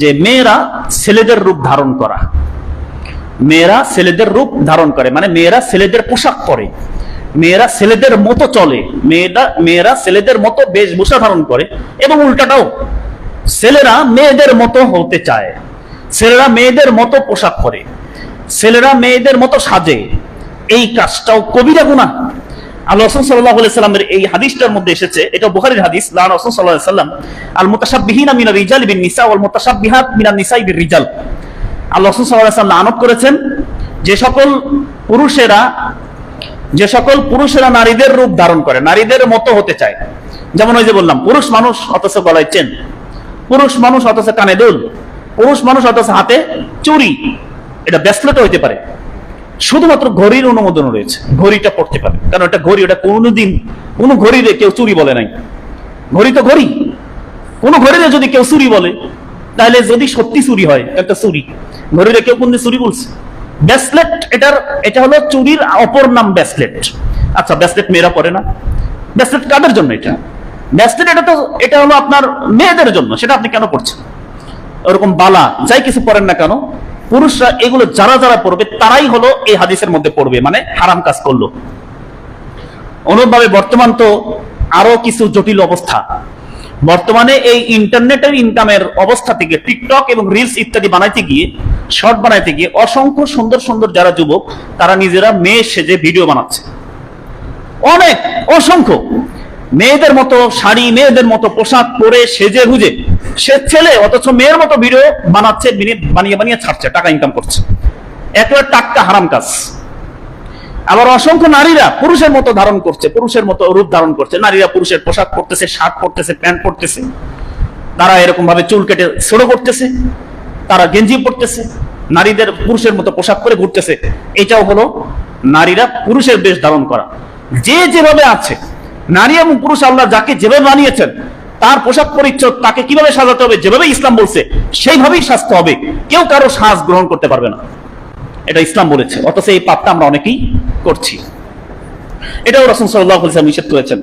যে মেয়েরা ছেলেদের রূপ ধারণ করা। মেয়েরা ছেলেদের রূপ ধারণ করে মানে মেয়েরা ছেলেদের পোশাক পরে, মেয়েরা ছেলেদের মতো চলে, মেয়েরা মেয়েরা ছেলেদের মতো বেশভূষা ধারণ করে এবং উল্টাটাও, ছেলেরা মেয়েদের মতো হতে চায়, ছেলেরা মেয়েদের মতো পোশাক পরে, ছেলেরা মেয়েদের মতো সাজে, এই কাজটাও কবিরা গুণা এই হাদিসটার মধ্যে এসেছে, এটা হাদিস আল মিনান নিসাই আল্লাহ করেছেন, যে সকল পুরুষেরা, যে সকল পুরুষেরা নারীদের রূপ ধারণ করে, নারীদের মতো হতে চায়। যেমন ওই যে বললাম, পুরুষ মানুষ অথচ গলায় চেন, পুরুষ মানুষ অথচ কানে দুল, পুরুষ মানুষ অথচ হাতে চুরি এটা ব্যাসলেটও হইতে পারে। শুধুমাত্র ঘড়ির অনুমোদন রয়েছে। ঘড়িটা পড়তে পারে। কারণ এটা ঘড়ি, ওটা কোনোদিন কোনো ঘড়িরে কেউ চুরি বলে নাই। ঘড়ি তো ঘড়ি। কোনো ঘড়িরে যদি কেউ চুরি বলে, তাহলে যদি সত্যি চুরি হয় একটা চুরি। ঘড়িরে কেউ কোনদিন চুরি বলছে? ব্যাসলেট, এটার, এটা হলো চুরির অপর নাম ব্যাসলেট। আচ্ছা ব্যাসলেট মেয়েরা পরে না। ব্যাসলেট কাদের জন্য এটা? ব্যাসলেট, এটা তো, এটা হলো আপনার মেয়েদের জন্য। সেটা আপনি কেন করছেন ওরকম বালা, যাই কিছু পড়েন না কেন পুরুষরা এগুলো যারা যারা পড়বে, তারাই হলো এই হাদিসের মধ্যে পড়বে মানে হারাম কাজ করল। অনুরূপভাবে বর্তমান তো আরও কিছু জটিল অবস্থা। বর্তমানে এই ইন্টারনেটের ইনকামের অবস্থা থেকে টিকটক এবং রিলস ইত্যাদি বানাইতে গিয়ে শর্ট বানাইতে গিয়ে, অসংখ্য সুন্দর সুন্দর যারা যুবক, তারা নিজেরা মেয়ে সেজে ভিডিও বানাচ্ছে। অনেক, অসংখ্য। মেয়েদের মতো শাড়ি, মেয়েদের মতো পোশাক পরে সেজে গুজে সে ছেলে, অথচ মেয়ের মতো ভিডিও বানাচ্ছে বিনি- বানিয়ে বানিয়ে ছাড়ছে, টাকা ইনকাম করছে। একেবারে টাক্কা হারাম কাজ। আবার অসংখ্য নারীরা পুরুষের মতো ধারণ করছে, পুরুষের মতো রূপ ধারণ করছে। নারীরা পুরুষের পোশাক পরতেছে, শার্ট পরতেছে, প্যান্ট পরতেছে। তারা এরকম ভাবে চুল কেটে ছোট করতেছে, তারা গেঞ্জি পরতেছে। নারীদের পুরুষের মতো পোশাক পরে ঘুরতেছে। এটাও হলো নারীরা পুরুষের বেশ ধারণ করা। যে যেভাবে আছে, নারী এবং পুরুষ আল্লাহ যাকে যেভাবে বানিয়েছেন তার পোশাক পরিচ্ছদ তাকে কীভাবে সাজাতে হবে, যেভাবে ইসলাম বলছে, সেইভাবেই সাজতে হবে। কেউ কারও সাজ গ্রহণ করতে পারবে না। এটা ইসলাম বলেছে। অথচ এই পাপটা আমরা অনেকেই করছি। এটাও রসুন সাল্লাহ নিষেধ করেছেন।